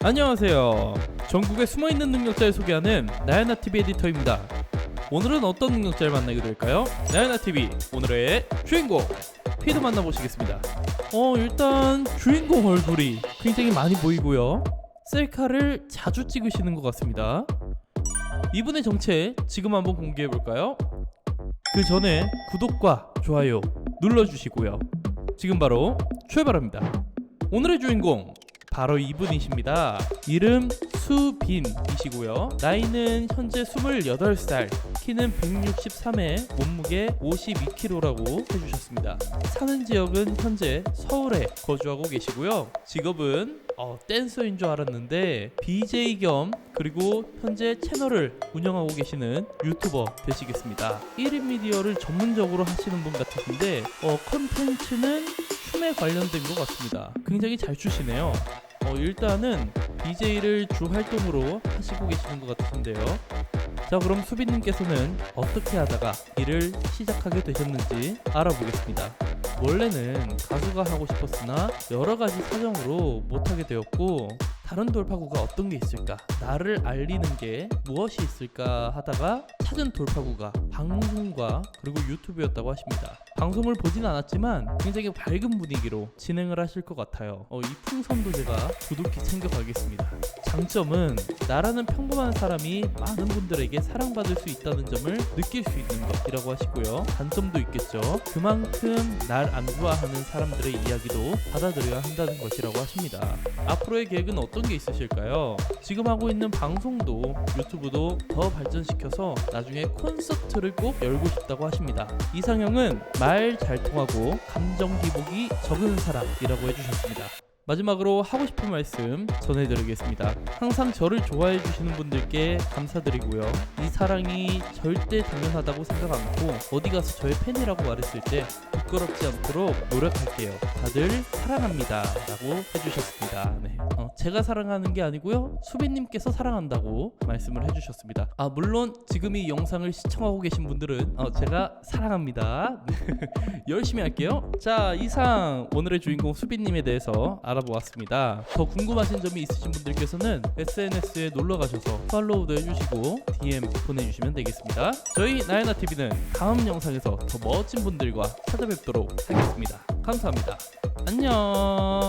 안녕하세요. 전국에 숨어있는 능력자를 소개하는 나야나 TV 에디터입니다. 오늘은 어떤 능력자를 만나게 될까요? 나야나 TV 오늘의 주인공 피드 만나보시겠습니다. 어 일단 주인공 얼굴이 굉장히 많이 보이고요. 셀카를 자주 찍으시는 것 같습니다. 이분의 정체 지금 한번 공개해 볼까요? 그 전에 구독과 좋아요 눌러주시고요. 지금 바로 출발합니다. 오늘의 주인공 바로 이분이십니다. 이름 수빈이시고요. 나이는 현재 28살, 키는 163에 몸무게 52kg라고 해주셨습니다. 사는 지역은 현재 서울에 거주하고 계시고요. 직업은 어, 댄서인 줄 알았는데 BJ 겸 그리고 현재 채널을 운영하고 계시는 유튜버 되시겠습니다. 1인 미디어를 전문적으로 하시는 분 같으신데 어, 컨텐츠는 춤에 관련된 것 같습니다. 굉장히 잘 추시네요. 어, 일단은 BJ를 주 활동으로 하시고 계시는 것 같으신데요. 자, 그럼 수빈님께서는 어떻게 하다가 일을 시작하게 되셨는지 알아보겠습니다. 원래는 가수가 하고 싶었으나 여러 가지 사정으로 못하게 되었고 다른 돌파구가 어떤 게 있을까 나를 알리는 게 무엇이 있을까 하다가 찾은 돌파구가 방송과 그리고 유튜브였다고 하십니다. 방송을 보진 않았지만 굉장히 밝은 분위기로 진행을 하실 것 같아요. 어, 이 풍선도 제가 두둑히 챙겨가겠습니다. 장점은 나라는 평범한 사람이 많은 분들에게 사랑받을 수 있다는 점을 느낄 수 있는 것이라고 하시고요. 단점도 있겠죠. 그만큼 날 안 좋아하는 사람들의 이야기도 받아들여야 한다는 것이라고 하십니다. 앞으로의 계획은 어떤 게 있으실까요? 지금 하고 있는 방송도 유튜브도 더 발전시켜서 나중에 콘서트를 꼭 열고 싶다고 하십니다. 이상형은 말 잘 통하고 감정 기복이 적은 사람이라고 해주셨습니다. 마지막으로 하고 싶은 말씀 전해드리겠습니다. 항상 저를 좋아해 주시는 분들께 감사드리고요. 이 사랑이 절대 당연하다고 생각 않고 어디 가서 저의 팬이라고 말했을 때 부끄럽지 않도록 노력할게요. 다들 사랑합니다. 라고 해주셨습니다. 네. 어, 제가 사랑하는 게 아니고요. 수빈님께서 사랑한다고 말씀을 해주셨습니다. 아, 물론 지금 이 영상을 시청하고 계신 분들은 어, 제가 사랑합니다. 열심히 할게요. 자, 이상 오늘의 주인공 수빈님에 대해서 알아보았습니다. 더 궁금하신 점이 있으신 분들께서는 SNS에 놀러 가셔서 팔로우도 해주시고 DM 보내주시면 되겠습니다. 저희 나연아 TV는 다음 영상에서 더 멋진 분들과 찾아뵙도록 하겠습니다. 감사합니다. 안녕.